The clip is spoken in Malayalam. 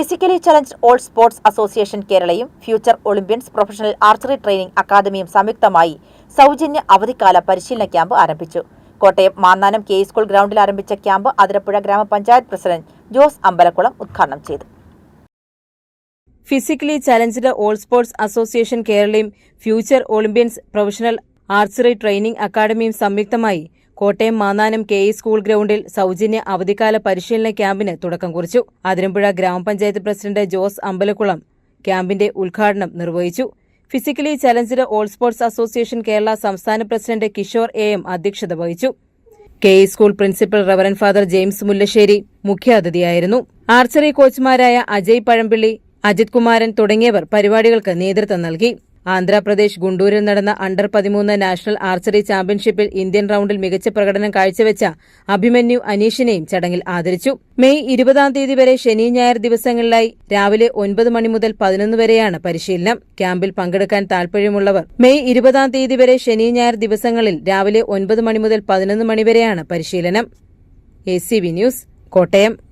Physically challenged old sports association കേരളയും future Olympians professional archery training അക്കാദമിയും സംയുക്തമായി സൗജന്യ അവധിക്കാല പരിശീലന ക്യാമ്പ് ആരംഭിച്ചു. കോട്ടയം മാന്നാനം കെ സ്കൂൾ ഗ്രൗണ്ടിൽ ആരംഭിച്ച ക്യാമ്പ് അതിരപ്പുഴ ഗ്രാമപഞ്ചായത്ത് പ്രസിഡന്റ് ജോസ് അമ്പലക്കുളം ഉദ്ഘാടനം ചെയ്തു. Physically challenged all sports association കേരളയും future Olympians professional archery training അക്കാദമിയും സംയുക്തമായി Kottayam Mannanam K E school ഗ്രൗണ്ടിൽ സൗജന്യ അവധിക്കാല പരിശീലന ക്യാമ്പിന് തുടക്കം കുറിച്ചു. അതിരമ്പുഴ ഗ്രാമപഞ്ചായത്ത് പ്രസിഡന്റ് ജോസ് അമ്പലക്കുളം ക്യാമ്പിന്റെ ഉദ്ഘാടനം നിർവഹിച്ചു. Physically challenged all sports association Kerala സംസ്ഥാന പ്രസിഡന്റ് കിഷോർ എ എം അധ്യക്ഷത വഹിച്ചു. K E school principal reverend father James Mullassery മുഖ്യാതിഥിയായിരുന്നു. Archery കോച്ചുമാരായ അജയ് പഴമ്പിള്ളി അജിത് കുമാരൻ തുടങ്ങിയവർ പരിപാടികൾക്ക് നേതൃത്വം നൽകി. ആന്ധ്രാപ്രദേശ് ഗുണ്ടൂരിൽ നടന്ന അണ്ടർ പതിമൂന്ന് നാഷണൽ ആർച്ചറി ചാമ്പ്യൻഷിപ്പിൽ ഇന്ത്യൻ റൌണ്ടിൽ മികച്ച പ്രകടനം കാഴ്ചവെച്ച അഭിമന്യു അനീഷിനെയും ചടങ്ങിൽ ആദരിച്ചു. മെയ് ഇരുപതാം തീയതി വരെ ശനി ഞായർ ദിവസങ്ങളിലായി രാവിലെ ഒൻപത് മണി മുതൽ പതിനൊന്ന് വരെയാണ് പരിശീലനം. ക്യാമ്പിൽ പങ്കെടുക്കാൻ താൽപര്യമുള്ളവർ മെയ് ഇരുപതാം തീയതി വരെ ശനി ഞായർ ദിവസങ്ങളിൽ രാവിലെ ഒൻപത് മണി മുതൽ പതിനൊന്ന് മണി വരെയാണ് പരിശീലനം. A news Kottayam.